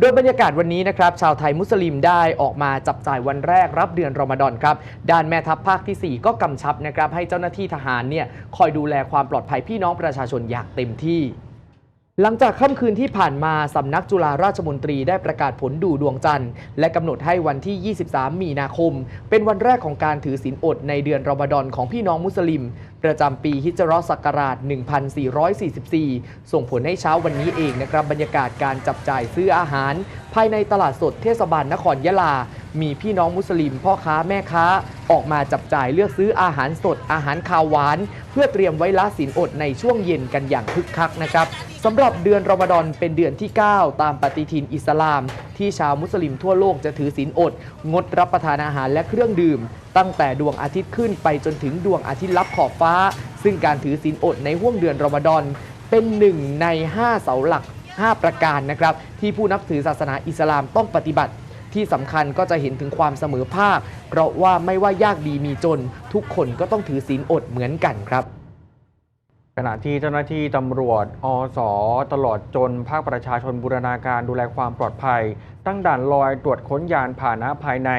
โดยบรรยากาศวันนี้นะครับชาวไทยมุสลิมได้ออกมาจับจ่ายวันแรกรับเดือนรอมฎอนครับด้านแม่ทัพภาคที่ 4 ก็กำชับนะครับให้เจ้าหน้าที่ทหารเนี่ยคอยดูแลความปลอดภัยพี่น้องประชาชนอย่างเต็มที่ หลังจากค่ำคืนที่ผ่านมาสำนักจุฬาราชมนตรีได้ประกาศผลดูดวงจันทร์ และกำหนดให้วันที่ 23 มีนาคม เป็นวันแรกของการถือศีลอดในเดือนรอมฎอนของพี่น้องมุสลิม ประจำปีฮิจราะห์ศักราช 1444 ส่งผลให้เช้าวันนี้เองนะครับบรรยากาศการจับจ่ายซื้ออาหาร ภายในตลาดสดเทศบาลนครยะลา มีพี่น้องมุสลิม พ่อค้าแม่ค้าออกมาจับจ่ายเลือกซื้ออาหารสด อาหารคาวหวาน เพื่อเตรียมไว้ละศีลอดในช่วงเย็นกันอย่างคึกคักนะครับสำหรับเดือนรอมฎอนเป็นเดือนที่ 9 ตามปฏิทินอิสลาม ที่ชาวมุสลิมทั่วโลกจะถือศีลอด งดรับประทานอาหารและเครื่องดื่ม ตั้งแต่ดวงอาทิตย์ขึ้นไปจนถึงดวงอาทิตย์ลับขอบฟ้า ซึ่งการถือศีลอดในห่วงเดือนรอมฎอนเป็นหนึ่งใน 5 เสาหลัก 5 ประการนะครับ ที่ผู้นับถือศาสนาอิสลามต้องปฏิบัติ ที่สำคัญก็จะเห็นถึงความเสมอภาค เพราะว่าไม่ว่ายากดีมีจน ทุกคนก็ต้องถือศีลอดเหมือนกันครับขณะที่เจ้าหน้าที่ตำรวจ อสตลอดจนภาคประชาชนบูรณาการดูแลความปลอดภัย ตั้งด่านลอยตรวจค้นยานพาหนะภายใน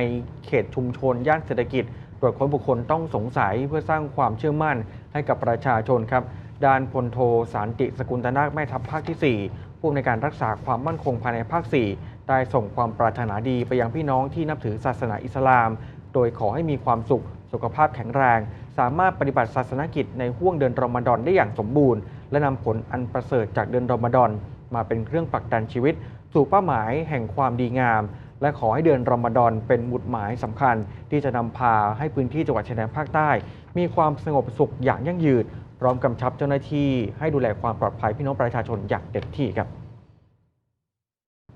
เขตชุมชน ย่านเศรษฐกิจ ตรวจค้นบุคคลต้องสงสัยเพื่อสร้างความเชื่อมั่นให้กับประชาชนครับ ด้านพลโทสารติสกุลตนาคแม่ทัพภาคที่ 4 ผู้ในการรักษาความมั่นคงภายในภาค 4 ได้ส่งความปรารถนาดีไปยังพี่น้องที่นับถือศาสนาอิสลาม โดยขอให้มีความสุข สุขภาพแข็งแรง สามารถปฏิบัติศาสนกิจในห่วงเดือนรอมฎอนได้อย่างสมบูรณ์ และนำผลอันประเสริฐจากเดือนรอมฎอนมาเป็นเครื่องผลักดันชีวิต สู่เป้าหมายแห่งความดีงาม และขอให้เดือนรอมฎอนเป็นหมุดหมายสำคัญ ที่จะนำพาให้พื้นที่จังหวัดชายแดนภาคใต้ มีความสงบสุขอย่างยั่งยืนพร้อมกำชับเจ้าหน้าที่ให้ดูแลความปลอดภัยพี่น้องประชาชนอย่างเต็มที่ครับ